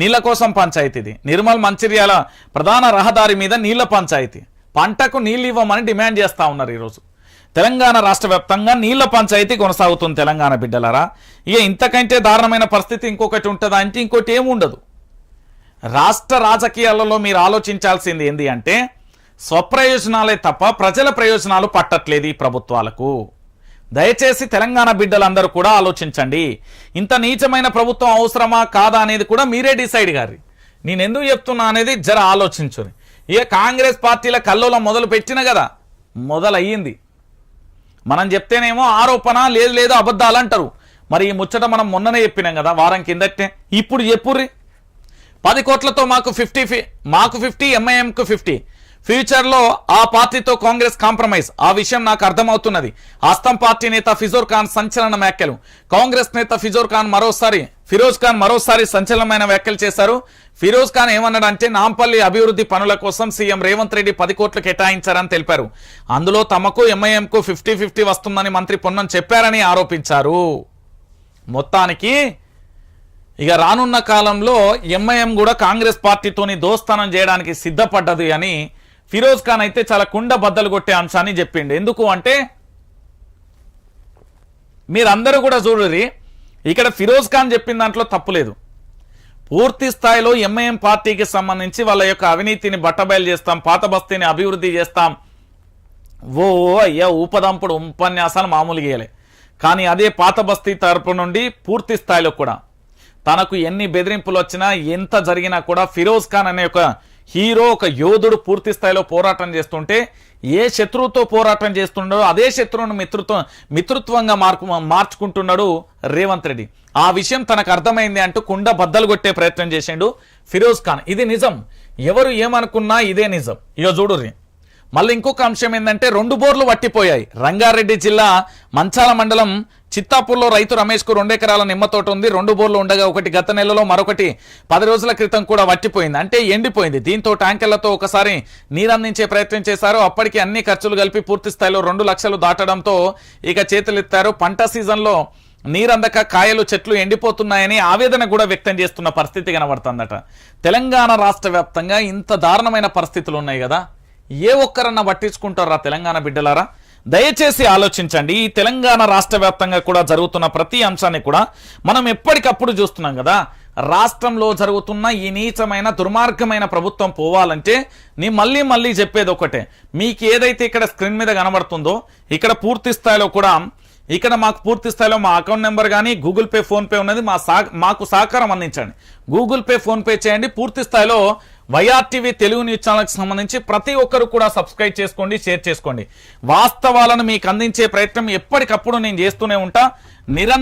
నీళ్ళ కోసం పంచాయతీది. నిర్మల్ మంచిర్యాల ప్రధాన రహదారి మీద నీళ్ళ పంచాయతీ. పంటకు నీళ్ళు ఇవ్వమని డిమాండ్ చేస్తా ఉన్నారు ఈరోజు. తెలంగాణ రాష్ట్ర వ్యాప్తంగా నీళ్ళ పంచాయతీ కొనసాగుతుంది తెలంగాణ బిడ్డలారా. ఇక ఇంతకంటే దారుణమైన పరిస్థితి ఇంకొకటి ఉంటుందా అంటే ఇంకోటి ఏముండదు రాష్ట్ర రాజకీయాలలో మీరు ఆలోచించాల్సింది ఏంటి అంటే స్వప్రయోజనాలే తప్ప ప్రజల ప్రయోజనాలు పట్టట్లేదు ఈ ప్రభుత్వాలకు. దయచేసి తెలంగాణ బిడ్డలందరూ కూడా ఆలోచించండి. ఇంత నీచమైన ప్రభుత్వం అవసరమా కాదా అనేది కూడా మీరే డిసైడ్ గారి. నేను ఎందుకు చెప్తున్నా అనేది జర ఆలోచించుని. ఇక కాంగ్రెస్ పార్టీల కల్లోలం మొదలు పెట్టిన కదా మొదలయ్యింది. మనం చెప్తేనేమో ఆరోపణ లేదు లేదు అబద్ధాలు అంటారు. మరి ఈ ముచ్చట మనం మొన్ననే చెప్పినాం కదా వారం కిందటే ఇప్పుడు చెప్పుర్రి. పది కోట్లతో మాకు ఫిఫ్టీ మాకు ఫిఫ్టీ ఎంఐఎంకు ఫిఫ్టీ. ఫ్యూచర్లో ఆ పార్టీతో కాంగ్రెస్ కాంప్రమైజ్. ఆ విషయం నాకు అర్థమవుతున్నది. అస్తం పార్టీ నేత ఫిజోర్ ఖాన్ సంచలన వ్యాఖ్యలు. కాంగ్రెస్ నేత ఫిజోర్ ఖాన్ మరోసారి ఫిరోజ్ ఖాన్ మరోసారి సంచలనమైన వ్యాఖ్యలు చేశారు. ఫిరోజ్ ఖాన్ ఏమన్నాడంటే నాంపల్లి అభివృద్ధి పనుల కోసం సీఎం రేవంత్ రెడ్డి పది కోట్లు కేటాయించారని తెలిపారు. అందులో తమకు ఎంఐఎంకు ఫిఫ్టీ ఫిఫ్టీ వస్తుందని మంత్రి పొన్నం చెప్పారని ఆరోపించారు. మొత్తానికి ఇక రానున్న కాలంలో ఎంఐఎం కూడా కాంగ్రెస్ పార్టీతోని దోస్తానం చేయడానికి సిద్ధపడ్డది అని ఫిరోజ్ ఖాన్ అయితే చాలా కుండ బద్దలు కొట్టే అంశాన్ని చెప్పిండు. ఎందుకు అంటే మీరందరూ కూడా చూడరి ఇక్కడ ఫిరోజ్ ఖాన్ చెప్పిన దాంట్లో తప్పులేదు పూర్తి స్థాయిలో ఎంఐఎం పార్టీకి సంబంధించి వాళ్ళ యొక్క అవినీతిని బట్టబయలు చేస్తాం పాత బస్తీని అభివృద్ధి చేస్తాం. ఓ అయ్యా ఊపదంపుడు ఉపన్యాసాలు మామూలు గేయలే కానీ అదే పాత బస్తీ తరపు నుండి పూర్తి స్థాయిలో కూడా తనకు ఎన్ని బెదిరింపులు వచ్చినా ఎంత జరిగినా కూడా ఫిరోజ్ ఖాన్ అనే ఒక హీరో ఒక యోధుడు పూర్తి స్థాయిలో పోరాటం చేస్తుంటే ఏ శత్రువుతో పోరాటం చేస్తున్నాడో అదే శత్రువును మిత్రుత్వం మిత్రుత్వంగా మార్పు మార్చుకుంటున్నాడు రేవంత్ రెడ్డి. ఆ విషయం తనకు అర్థమైంది అంటూ కుండ బద్దలు కొట్టే ప్రయత్నం చేసిండు ఫిరోజ్ ఖాన్. ఇది నిజం. ఎవరు ఏమనుకున్నా ఇదే నిజం. ఇక రే మళ్ళీ ఇంకొక అంశం ఏంటంటే రెండు బోర్లు వట్టిపోయాయి. రంగారెడ్డి జిల్లా మంచాల మండలం చిత్తాపూర్లో రైతు రమేష్కు రెండు ఎకరాల నిమ్మ తోట ఉంది. రెండు బోర్లు ఉండగా ఒకటి గత నెలలో మరొకటి పది రోజుల క్రితం కూడా వట్టిపోయింది. అంటే ఎండిపోయింది. దీంతో ట్యాంకర్లతో ఒకసారి నీరందించే ప్రయత్నం చేశారు. అప్పటికి అన్ని ఖర్చులు కలిపి పూర్తి స్థాయిలో రెండు లక్షలు దాటడంతో ఇక చేతులెత్తారు. పంట సీజన్లో నీరందక కాయలు చెట్లు ఎండిపోతున్నాయని ఆవేదన కూడా వ్యక్తం చేస్తున్న పరిస్థితి కనబడుతుందట. తెలంగాణ రాష్ట్ర వ్యాప్తంగా ఇంత దారుణమైన పరిస్థితులు ఉన్నాయి కదా. ఏ ఒక్కరన్నా పట్టించుకుంటారా తెలంగాణ బిడ్డలారా? దయచేసి ఆలోచించండి. ఈ తెలంగాణ రాష్ట్ర వ్యాప్తంగా కూడా జరుగుతున్న ప్రతి అంశాన్ని కూడా మనం ఎప్పటికప్పుడు చూస్తున్నాం కదా. రాష్ట్రంలో జరుగుతున్న ఈ నీచమైన దుర్మార్గమైన ప్రభుత్వం పోవాలంటే నీ మళ్ళీ మళ్ళీ చెప్పేది ఒకటే. మీకు ఏదైతే ఇక్కడ స్క్రీన్ మీద కనబడుతుందో ఇక్కడ పూర్తి స్థాయిలో కూడా ఇక్కడ మాకు పూర్తి స్థాయిలో మా అకౌంట్ నెంబర్ కానీ గూగుల్ పే ఫోన్పే ఉన్నది మా సా మాకు సహకారం అందించండి. గూగుల్ పే ఫోన్పే చేయండి పూర్తి స్థాయిలో వైఆర్టీవీ తెలుగు న్యూస్ ఛానల్కి సంబంధించి ప్రతి ఒక్కరు కూడా సబ్స్క్రైబ్ చేసుకోండి షేర్ చేసుకోండి. వాస్తవాలను మీకు అందించే ప్రయత్నం ఎప్పటికప్పుడు నేను చేస్తూనే ఉంటా. నిరంతరం